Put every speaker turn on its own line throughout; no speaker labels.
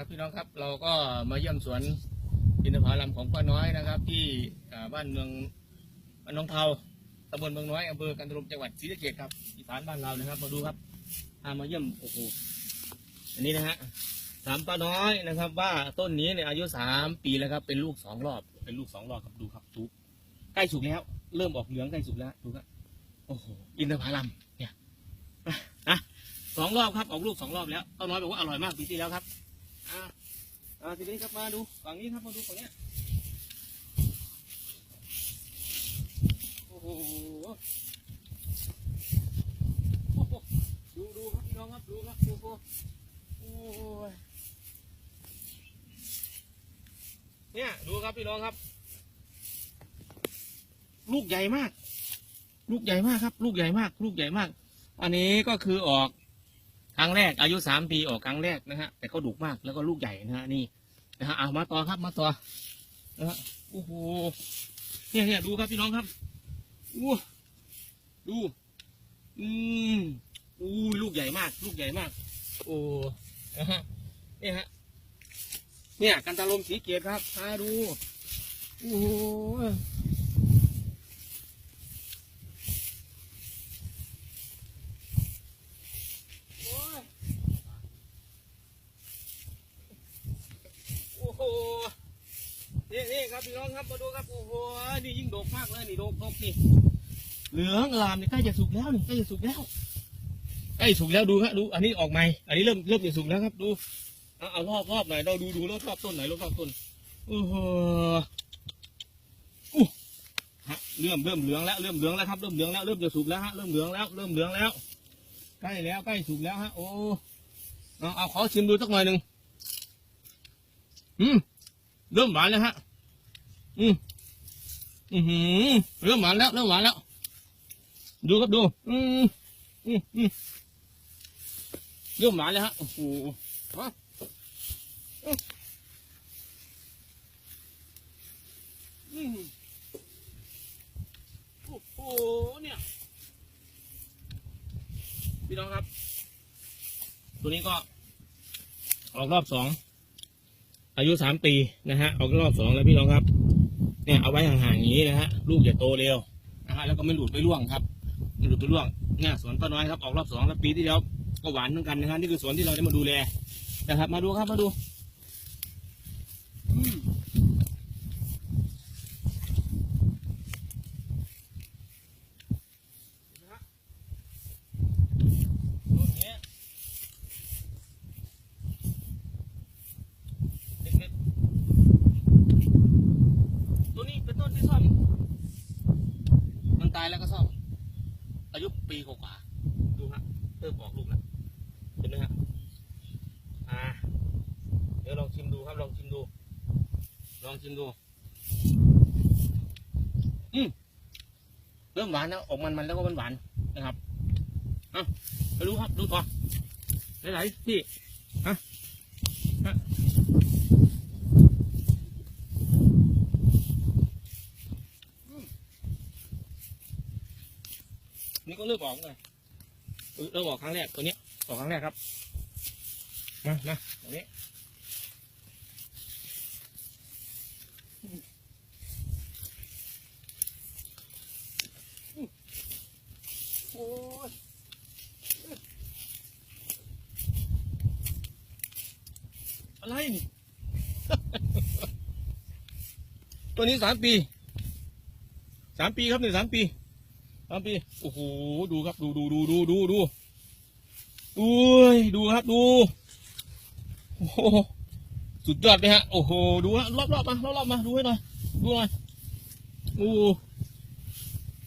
ครับพี่น้องครับเราก็มาเยี่ยมสวนอินทผลัมของป้าน้อยนะครับ ที่บ้านเมืองบ้านน้องเทาตำบลเมืองน้อยอำเภอกันทรมจังหวัดศรีสะเกษครับอีสานบ้านเรานะครับ มาดูครับพามาเยี่ยมโอ้โหอันนี้นะฮะถามป้าน้อยนะครับ ว่าต้นนี้เนี่ยอายุสามปีแล้วครับ เป็นลูกสองรอบ เป็นลูกสองรอบครับดูครับดูใกล้สุกแล้ว เริ่มออกเหลืองใกล้สุกแล้วดูครับโอ้โหอินทผลัมเนี่ยอะอะสองรอบครับออกลูกสองรอบแล้วป้าน้อยบอกว่าอร่อยมากปีที่แล้วครับ อ่าอ่าทีนี้ครับมาดูฝั่งนี้ครับมาดูฝั่งเนี้ยโอ้โห้ดูดูครับพี่น้องครับดูครับดูโอ้โอ้ยเนี่ยดูครับพี่น้องครับ ลูกใหญ่มาก ลูกใหญ่มากครับ ลูกใหญ่มาก ลูกใหญ่มาก อันนี้ก็คือออก ครั้งแรกอายุสามปีออกครั้งแรกนะฮะแต่ก็ดุมากแล้วก็ลูกใหญ่นะฮะนี่นะฮะเอามาต่อครับมาต่อนะฮะโอ้โหเนี่ยเนี่ยดูครับพี่น้องครับอู้ดู อืมอู้ลูกใหญ่มาก ลูกใหญ่มาก โอ้นะฮะเนี่ยฮะเนี่ยกันตาลมสีเกียรครับมาดูโอ้โหโอ้ย โอ้โห นี่นี่ ครับพี่น้องครับมาดูครับโอ้โหนี่ยิ่งโดกมากเลยนี่โดกโดกนี่เหลืองอลามนี่ใกล้จะสุกแล้วนี่ใกล้จะสุกแล้วใกล้สุกแล้วดูครับดู อันนี้ออกใหม่อันนี้เริ่มเริ่มจะสุกแล้วครับดูเอาเอารอบรอบหน่อยเราดูดูรอบรอบต้นหน่อยรอบรอบต้นโอ้โหอู้ฮะเริ่มเริ่มเหลืองแล้วเริ่มเหลืองแล้วครับเริ่มเหลืองแล้วเริ่มจะสุกแล้วฮะเริ่มเหลืองแล้วเริ่มเหลืองแล้วใกล้แล้วใกล้สุกแล้วฮะโอ้เอาเอาขอชิมดูสักหน่อยหนึ่งอืมเริ่มหวานแล้วฮะ อืมอือหือเริ่มหวานแล้วเริ่มหวานแล้ว ดูครับดู อืมอืมอืมเริ่มหวานแล้วฮะโอ้โหฮะอืมโอ้โหเนี่ย พี่น้องครับ ตัวนี้ก็ ออกรอบสองอายุสามปีนะฮะ ออกรอบสองแล้วพี่น้องครับ เอาไว้ห่างๆอย่างนี้นะฮะลูกจะโตเร็วนะฮะแล้วก็ไม่หลุดไม่ร่วงครับไม่หลุดไม่ร่วงเนี่ยสวนป้าน้อยครับออกรอบสองแล้วปีที่แล้วก็หวานเหมือนกันนะฮะนี่คือสวนที่เราได้มาดูแลนะครับ มาดูครับมาดูอืมนะฮะต้นนี้เล็กๆตัวนี้เป็นต้นที่ซ่อม มัน ตายแล้วก็ซ่อม อายุปีกว่าดูฮะเริ่มออกลูกแล้วเห็นไหมฮะอ่า เดี๋ยวลองชิมดูครับลองชิมดู ลองชิมดู อืมเริ่มหวานแล้วออกมันมันแล้วก็มันหวานนะครับอะไปดูครับดูต่อไหนๆพี่ฮะฮะ นี่ก็เริ่มออกเลยเริ่มออกครั้งแรกตัวนี้ออกครั้งแรกครับ มามาตรงนี้โอ้ยอะไรนี่ตัวนี้สามปี สามปีครับหนี่งสามปี สามปีโอ้โหดูครับดูดูดูดูดูดูอุ้ยดูครับดูโอ้โหสุดยอดเลยฮะโอ้โหดูฮะรอบรอบมารอบรอบมาดูให้หน่อยดูหน่อยโอ้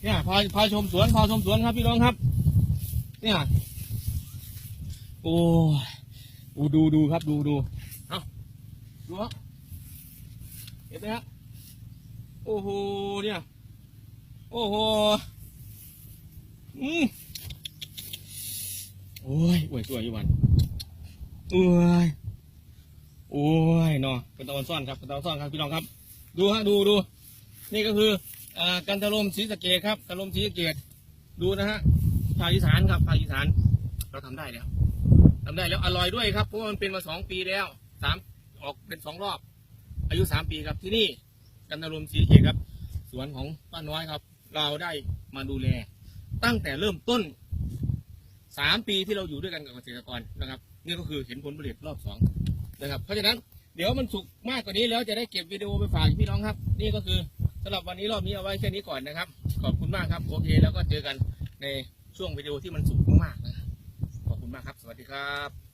เนี่ยพาพาชมสวนพาชมสวนครับพี่น้องครับ เนี่ยโอ้ยดูดูดูครับดูดูเอาดูครับเห็นไหมฮะโอ้โหเนี่ย โอ้โห อืมโอ้ยอวยสวยอยู่วันโอ้ยโอ้ยเนาะเป็นตะวันซ่อนครับเป็นตะวันซ่อนครับพี่น้องครับ ดูฮะดูดูนี่ก็คืออ่ากันตะลมศรีสะเกดครับกันตะลมศรีสะเกดดูนะฮะภาคอีสานครับภาคอีสานเราทำได้แล้วทำได้แล้วอร่อยด้วยครับเพราะว่ามันเป็นมาสองปีแล้วสามออกเป็นสองรอบ อายุสามปีครับที่นี่กันนารมศรีเขตครับ สวนของป้าน้อยครับ เราได้มาดูแล ตั้งแต่เริ่มต้นสามปีที่เราอยู่ด้วยกันกับเกษตรกรนะครับนี่ก็คือเห็นผลผลิตรอบสองนะครับ เพราะฉะนั้นเดี๋ยวมันสุกมากกว่านี้แล้วจะได้เก็บวิดีโอไปฝากพี่น้องครับ นี่ก็คือสำหรับวันนี้รอบนี้เอาไว้แค่นี้ก่อนนะครับ ขอบคุณมากครับโอเคแล้วก็เจอกันในช่วงวิดีโอที่มันสุกมากๆนะครับขอบคุณมากครับ สวัสดีครับ